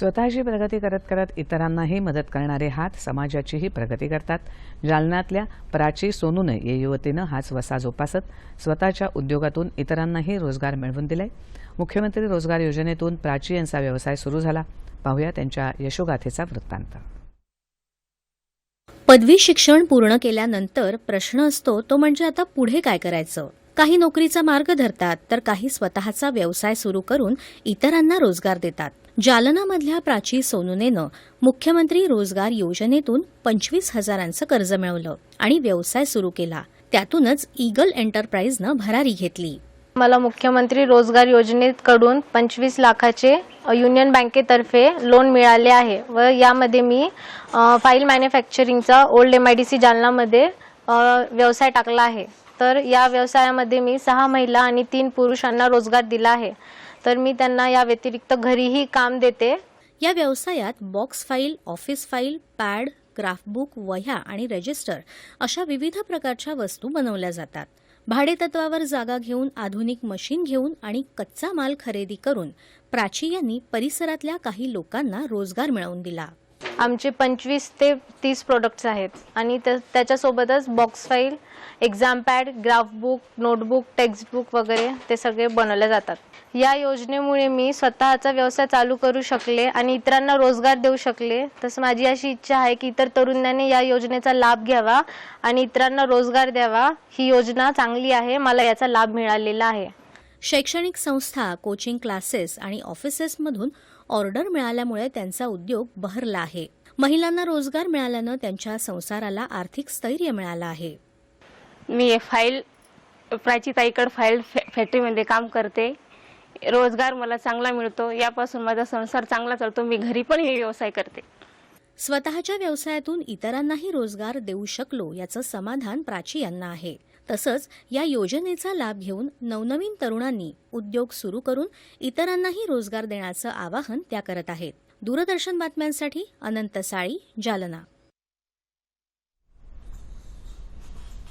स्वतःची प्रगती करत करत इतरांनाही मदत करणारे हात समाजाचीही प्रगती करतात. जालन्यातल्या प्राची सोनूने या युवतीनं हाच वसा जोपासत स्वतःच्या उद्योगातून इतरांनाही रोजगार मिळवून दिलाय. मुख्यमंत्री रोजगार योजनेतून प्राची यांचा व्यवसाय सुरू झाला. पाहूया त्यांच्या यशोगाथेचा वृत्तांत. पदवी शिक्षण पूर्ण केल्यानंतर प्रश्न असतो तो म्हणजे आता पुढे काय करायचं? काही नोकरीचा मार्ग धरतात तर काही स्वतःचा व्यवसाय सुरू करून इतरांना रोजगार देतात. जालनामधल्या प्राची सोनुनेनं मुख्यमंत्री रोजगार योजनेतून पंचवीस हजारांचं कर्ज मिळवलं आणि व्यवसाय सुरू केला. त्यातूनच ईगल एंटरप्राइजनं भरारी घेतली. मला मुख्यमंत्री रोजगार योजनेकडून पंचवीस लाखाचे युनियन बँकेतर्फे लोन मिळाले आहे व यामध्ये मी file मॅन्युफॅक्चरिंगचा old M I D C जालनामध्ये व्यवसाय टाकला आहे. तर या व्यवसायामध्ये मी सहा महिला आणि तीन पुरुषांना रोजगार दिला आहे. तर मी त्यांना या व्यतिरिक्त घरीही काम देते. या व्यवसायात box file office file pad craft book वह्या आणि रजिस्टर अशा विविध प्रकारच्या वस्तू बनवल्या जातात. भाडेतत्वावर जागा घेऊन आधुनिक मशीन घेऊन आणि कच्चा माल खरेदी करून प्राची यांनी परिसरातल्या काही लोकांना रोजगार मिळवून दिला. आमचे पंचवीस ते तीस प्रोडक्ट्स आहेत. आणि त्या- त्याच्यासोबतच box file exam pad graph book notebook textbook वगैरे ते सगळे बनवले जातात. या योजनेमुळे मी स्वतःचा व्यवसाय चालू करू शकले आणि इतरांना रोजगार देऊ शकले. तसं माझी अशी इच्छा आहे की इतर तरुणांनी या योजनेचा लाभ घ्यावा आणि इतरांना रोजगार द्यावा. ही योजना चांगली आहे मला याचा लाभ मिळालेला आहे. शैक्षणिक संस्था कोचिंग क्लासेस आणि ऑफिसेसमधून ऑर्डर मिळाल्यामुळे त्यांचा उद्योग बहरला आहे. महिलांना रोजगार मिळाल्यानं त्यांच्या संसाराला आर्थिक स्थैर्य मिळालं आहे. मी फाईल प्राची ताईकड फाईल फॅ फॅक्टरीमध्ये काम करते. रोजगार मला चांगला मिळतो. यापासून माझा संसार चांगला चालतो. मी घरी पण हे व्यवसाय करते. स्वतःच्या व्यवसायातून इतरांनाही रोजगार देऊ शकलो याचं समाधान प्राची यांना आहे. तसंच या योजनेचा लाभ घेऊन नवनवीन तरुणांनी उद्योग सुरू करून इतरांनाही रोजगार देण्याचं आवाहन त्या करत आहेत. दूरदर्शन बातम्यांसाठी अनंत साळी जालना.